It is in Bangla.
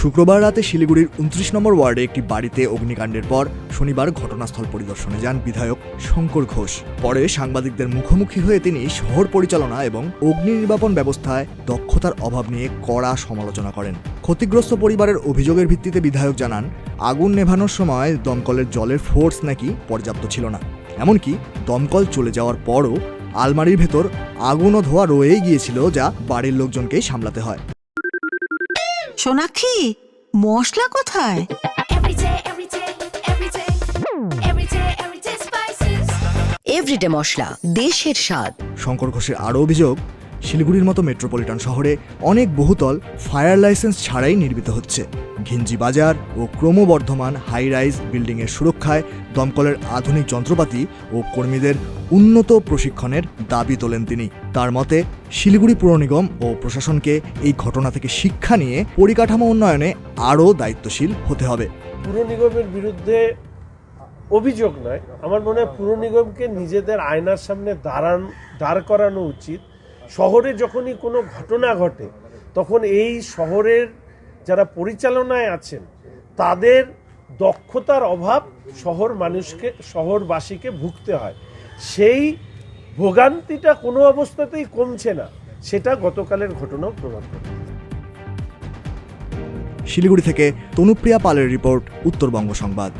শুক্রবার রাতে শিলিগুড়ির উনত্রিশ নম্বর ওয়ার্ডে একটি বাড়িতে অগ্নিকাণ্ডের পর শনিবার ঘটনাস্থল পরিদর্শনে যান বিধায়ক শঙ্কর ঘোষ। পরে সাংবাদিকদের মুখোমুখি হয়ে তিনি শহর পরিচালনা এবং অগ্নি নির্বাপন ব্যবস্থায় দক্ষতার অভাব নিয়ে কড়া সমালোচনা করেন। ক্ষতিগ্রস্ত পরিবারের অভিযোগের ভিত্তিতে বিধায়ক জানান, আগুন নেভানোর সময় দমকলের জলের ফোর্স নাকি পর্যাপ্ত ছিল না। এমনকি দমকল চলে যাওয়ার পরও আলমারির ভেতর আগুন ও ধোয়া রয়েই গিয়েছিল যা বাড়ির লোকজনকেই সামলাতে হয়। সোনাক্ষী মশলা কোথায়? Every day, every day, every day, every day, every day spices. Everyday মশলা দেশের স্বাদ। শঙ্কর ঘোষের আরও অভিযোগ শিলিগুড়ির মতো মেট্রোপলিটন শহরে অনেক বহুতল ফায়ার লাইসেন্স ছাড়াই নির্মিত হচ্ছে। ঘিঞ্জি বাজার ও ক্রমবর্ধমান হাই রাইজ বিল্ডিংয়ের সুরক্ষায় দমকলের আধুনিক যন্ত্রপাতি ও কর্মীদের উন্নত প্রশিক্ষণের দাবি তোলেন তিনি। তার মতে, শিলিগুড়ি পুর নিগম ও প্রশাসনকে এই ঘটনা থেকে শিক্ষা নিয়ে পরিকাঠামো উন্নয়নে আরও দায়িত্বশীল হতে হবে। পুর নিগমের বিরুদ্ধে অভিযোগ নয়। আমার মনে হয় পুর নিগমকে নিজেদের আয়নার সামনে দাঁড়ান, দাঁড় করানো উচিত। শহরে যখনই কোনো ঘটনা ঘটে, তখন এই শহরের যারা পরিচালনায় আছেন, তাদের দক্ষতার অভাব শহর মানুষকে, শহরবাসীকে ভুগতে হয়। সেই ভোগান্তিটা কোনো অবস্থাতেই কমছে না। সেটা গতকালের ঘটনাও প্রমাণ করে। শিলিগুড়ি থেকে তনুপ্রিয়া পালের রিপোর্ট, উত্তরবঙ্গ সংবাদ।